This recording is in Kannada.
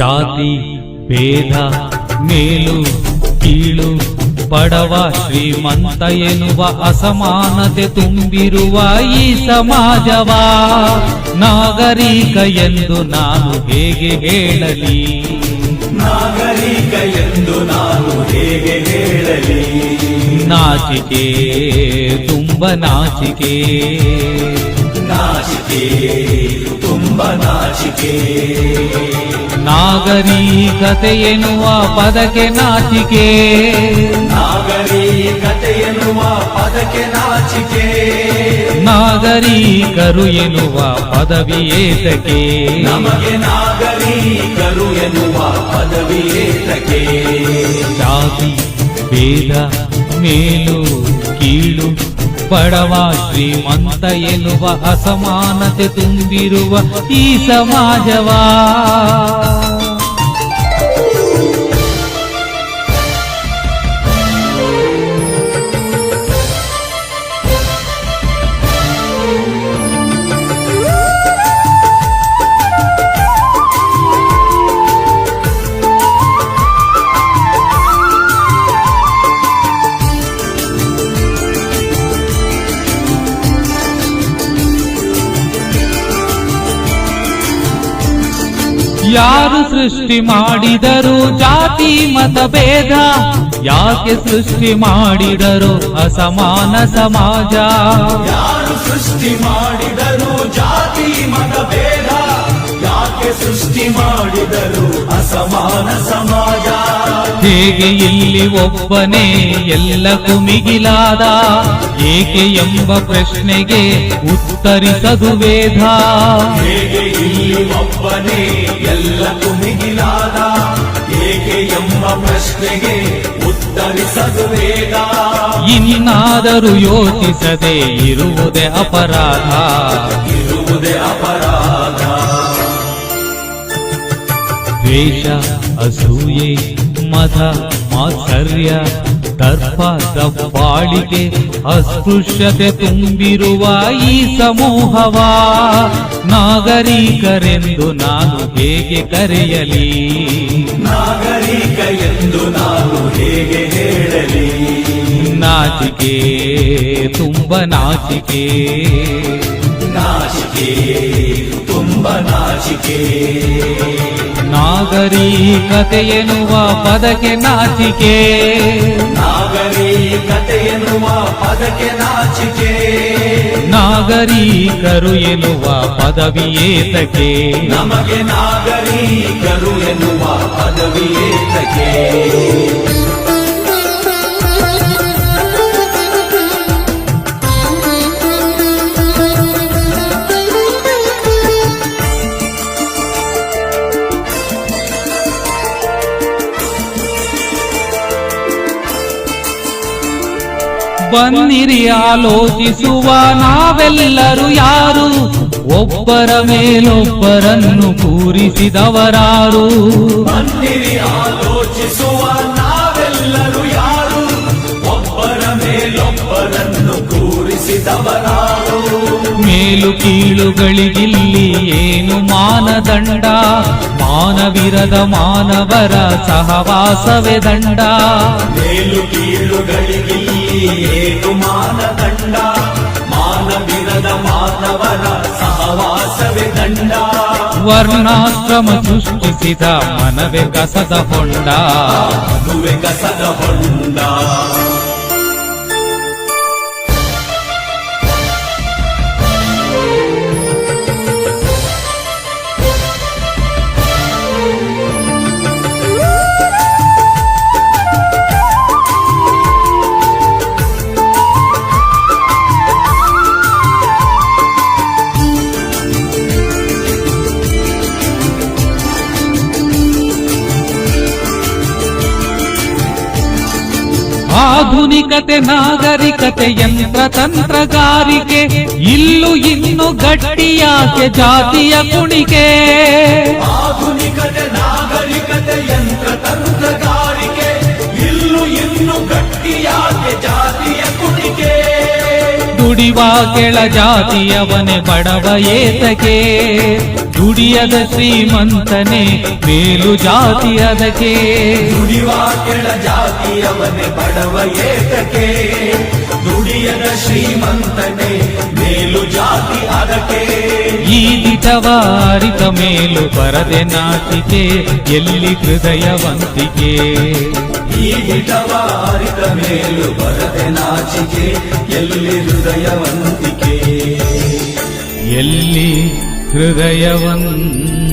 ಜಾತಿ, ಭೇದ, ಮೇಲು, ಕೀಳು, ಬಡವ, ಶ್ರೀಮಂತ ಎನ್ನುವ ಅಸಮಾನತೆ ತುಂಬಿರುವ ಈ ಸಮಾಜವ. ನಾಗರಿಕ ಎಂದು ನಾನು ಹೇಗೆ ಹೇಳಲಿ? ನಾಗರಿಕ ಎಂದು ನಾನು ಹೇಗೆ ಹೇಳಲಿ ನಾಚಿಕೆ, ತುಂಬ ನಾಚಿಕೆ ನಾಚಿಕೆ. ನಾಚಿಕೆ ನಾಗರಿಕತೆ ಎನ್ನುವ ಪದಕ್ಕೆ ನಾಚಿಕೆ ನಾಗರಿಕತೆ ಎನ್ನುವ ಪದಕ್ಕೆ ನಾಚಿಕೆ ನಾಗರಿಕರು ಎನ್ನುವ ಪದವಿ ಏತಕ್ಕೆ ನಮಗೆ ನಾಗರಿಕರು ಎನ್ನುವ ಪದವಿ ಏತಕ್ಕೆ ಜಾತಿ ಭೇದ ಮೇಲು ಕೀಳು ಬಡವ ಶ್ರೀಮಂತ ಎನ್ನುವ ಅಸಮಾನತೆ ತುಂಬಿರುವ ಈ ಸಮಾಜವಾ ಯಾರು ಸೃಷ್ಟಿ ಮಾಡಿದರು ಜಾತಿ ಮತ ಭೇದ. ಯಾಕೆ ಸೃಷ್ಟಿ ಮಾಡಿದರು ಅಸಮಾನ ಸಮಾಜ. ಯಾರು ಸೃಷ್ಟಿ ಮಾಡಿದರು ಜಾತಿ ಮತ ಭೇದ. ಯಾಕೆ ಸೃಷ್ಟಿ ಮಾಡಿದರು ಅಸಮಾನ ಸಮಾಜ. ಹೇಗೆ ಇಲ್ಲಿ ಒಬ್ಬನೇ ಎಲ್ಲಕ್ಕೂ ಮಿಗಿಲಾದ ಏಕೆ ಎಂಬ ಪ್ರಶ್ನೆಗೆ ಉತ್ತರಿಸದು ವೇದ ಹೇಗೆ ಇಲ್ಲಿ ಒಬ್ಬನೇ ಎಲ್ಲಕ್ಕೂ ಮಿಗಿಲಾದ ಏಕೆ ಎಂಬ ಪ್ರಶ್ನೆಗೆ ಉತ್ತರಿಸದು ವೇದ ಇನ್ನಾದರೂ ಯೋಚಿಸದೆ ಇರುವುದೇ ಅಪರಾಧ. ಇರುವುದೇ ಅಪರಾಧ. ದ್ವೇಷ ಅಸೂಯೆ ಮದ ಮಾತ್ಸರ್ಯ ದರ್ಪದ ಬಾಳಿಗೆ ಅಸ್ಪೃಶ್ಯತೆ ತುಂಬಿರುವ ಈ ಸಮೂಹವ. ನಾಗರಿಕರೆಂದು ನಾನು ಹೇಗೆ ಕರೆಯಲಿ? ನಾಗರಿಕ ಎಂದು ನಾನು ಹೇಗೆ ಹೇಳಲಿ? ನಾಚಿಕೆ ತುಂಬ ನಾಚಿಕೆ. ನಾಚಿಕೆ ತುಂಬ ನಾಚಿಕೆ. ನಾಗರಿಕತೆ ಪದಕೆ ಪದಕ್ಕೆ ನಾಚಿಕೆ. ನಾಗರಿಕತೆ ಎನ್ನುವ ಪದಕ್ಕೆ ನಾಚಿಕೆ. ನಾಗರಿಕರು ಎನ್ನುವ ಪದವಿ ಏತಕ್ಕೆ. ನಮಗೆ ನಾಗರಿಕರು ಎನ್ನುವ ಪದವಿ ಬನ್ನಿರಿ ಆಲೋಚಿಸುವ ನಾವೆಲ್ಲರೂ ಯಾರು? ಒಬ್ಬರ ಮೇಲೊಬ್ಬರನ್ನು ಕೂರಿಸಿದವರಾರು. ಬನ್ನಿರಿ ಆಲೋಚಿಸುವ ನಾವೆಲ್ಲರೂ ಯಾರು? ಒಬ್ಬರ ಮೇಲೊಬ್ಬರನ್ನು ಕೂರಿಸಿದವರಾರು. ಮೇಲು ಕೀಳುಗಳಿಗಿಲ್ಲಿ ಏನು ಮಾನದಂಡ? ಮಾನವಿರದ ಮಾನವರ ಸಹವಾಸವೇ ದಂಡ ಮೇಲು ಕೀಳುಗಳಿಗಿಲ್ಲಿ ಏನು ಮಾನದಂಡ ಮಾನವಿರದ ಮಾನವರ ಸಹವಾಸವೇ ದಂಡ ವರ್ಣಾಶ್ರಮ ಸೃಷ್ಟಿಸಿದ ಮನವೇ ಕಸದ ಹೊಂಡ ಮದುವೆ ಕಸದ ಹೊಂಡ ಆಧುನಿಕತೆ ನಾಗರಿಕತೆ ಯಂತ್ರ ತಂತ್ರಗಾರಿಕೆ ಇಲ್ಲೂ ಇನ್ನು ಗಟ್ಟಿಯಾಕೆ ಜಾತಿಯ ಕುಣಿಕೆ. ಆಧುನಿಕತೆ ನಾಗರಿಕತೆ ಯಂತ್ರ ತಂತ್ರಗಾರಿಕೆ ಇಲ್ಲೂ ಇನ್ನು ಗಟ್ಟಿಯಾಕೆ ಜಾತಿಯ ಕುಣಿಕೆ. ದುಡಿವ ಕೆಳ ಜಾತಿಯವನೇ ಬಡವ ಏತಕೆ? ದುಡಿಯದ ಶ್ರೀಮಂತನೇ ಮೇಲು ಜಾತಿ ಅದಕ್ಕೆ ದುಡಿವ ಕೆಳ ಜಾತಿಯವನೇ ಬಡವ ಏತಕ್ಕೆ ದುಡಿಯದ ಶ್ರೀಮಂತನೇ ಮೇಲು ಜಾತಿ ಅದಕ್ಕೆ. ಈ ದಿಟವಾರಿತ ಮೇಲು ಬರದೆ ನಾಟಿಕೆ ಎಲ್ಲಿ ಹೃದಯವಂತಿಕೆ. ಈ ದಿಟವಾರಿತ ಮೇಲು ಬರದೆ ನಾಚಿಕೆ ಎಲ್ಲಿ ಹೃದಯವಂತಿಕೆ. ಎಲ್ಲಿ ಹೃದಯವಂತಿಕೆ